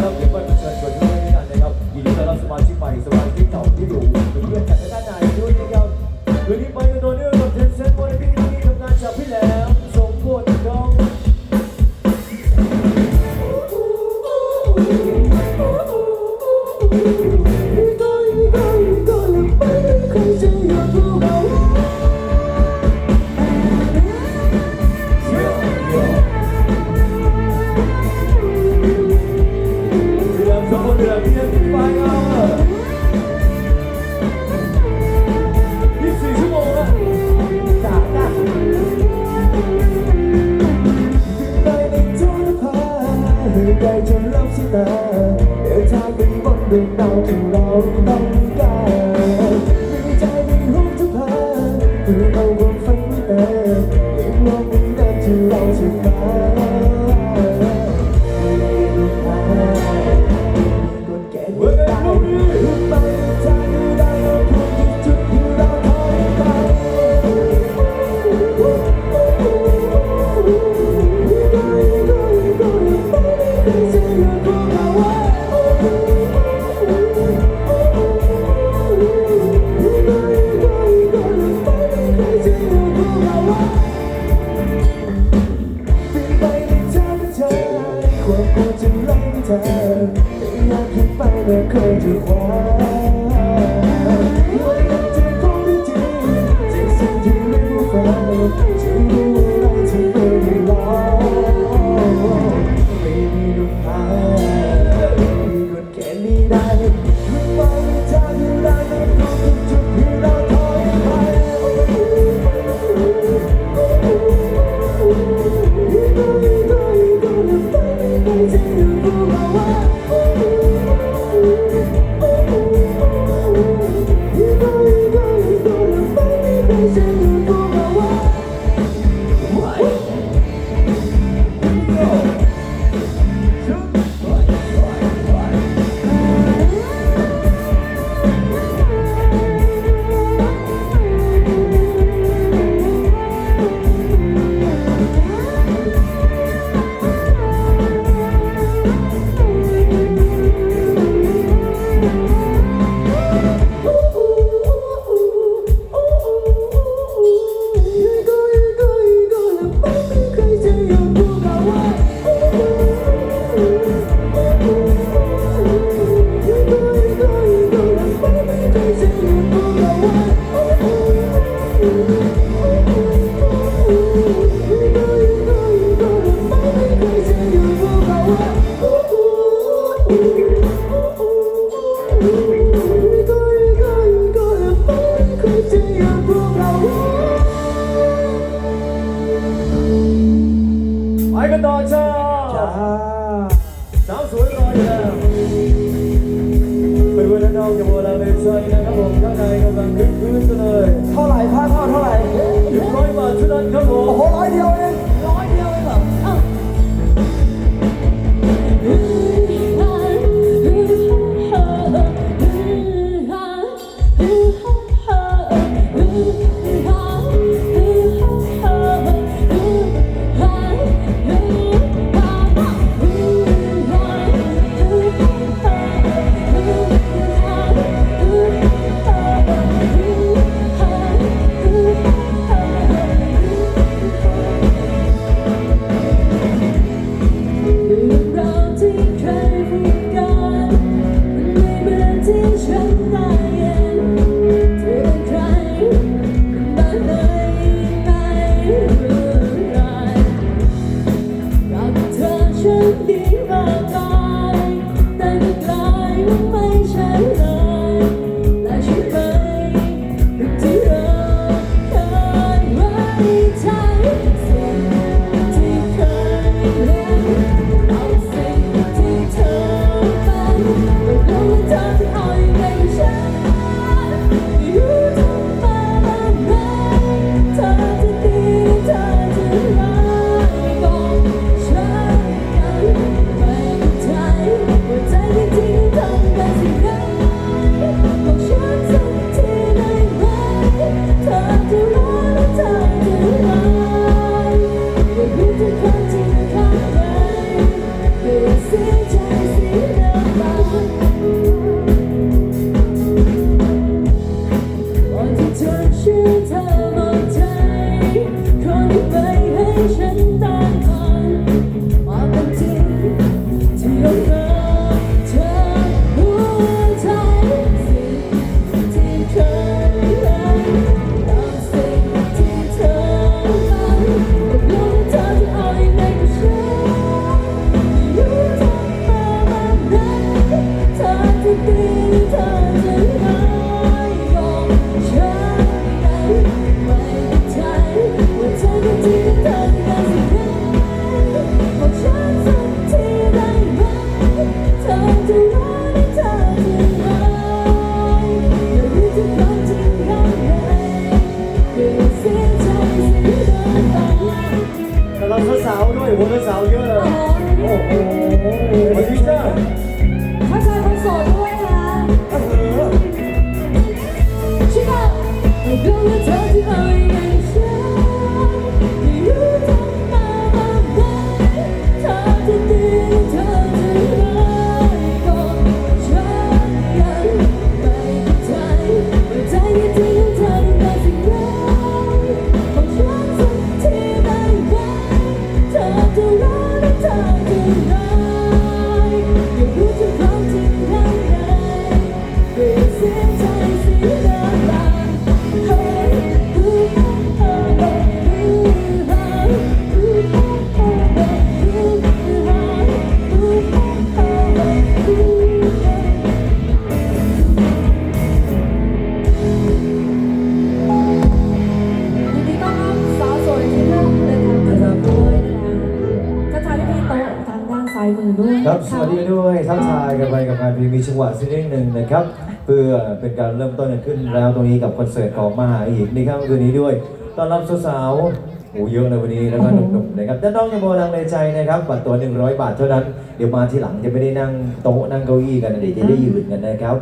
ครับที่มาเชิญชวนด้วยกันนะครับยินดีต้อนรับสมาชิกใหม่สมาชิกเก่าที่อยู่เป็นเพื่อนกันด้านในด้วยนะครับคืนนี้ไปกันตัวเนื่องกับเทนเซนต์วันนี้ที่ทำงานจากพี่แหลมส่งโคตรน้องเไป ไม่ ไปกันต่อจ้าสาวสวยรออยู่แล้วเป็นเวลาน้องจะโบราณเลยใจนะครับผมข้างในกำลังคึกคืนกันเลย เท่าไหร่ค่าเท่าเท่าไหร่หนึ่งร้อยบาทเท่านั้นครับผมโอ้โหร้อยเดียวาร์ด้วยโหนเสาร์เยอะโอ้โหดิจิตอล ทักทายกันไปกับงานเพลงมีจังหวะสักนิดหนึ่งนะครับ เพื่อเป็นการเริ่มต้นกันขึ้นแล้วตรงนี้กับคอนเสิร์ตของมหาอีกในค่ำคืนนี้ด้วยต้อนรับสาวๆโอ้เยอะเลยวันนี้แล้วก็หนุ่มๆนะครับด้านน้องยังโมลังในใจนะครับบัตรตัว 100 บาทเท่านั้น เดี๋ยวมาทีหลังจะไม่ได้นั่งโต๊ะนั่งเก้าอี้กันนะเดี๋ยวจะได้ยืนกันนะครับ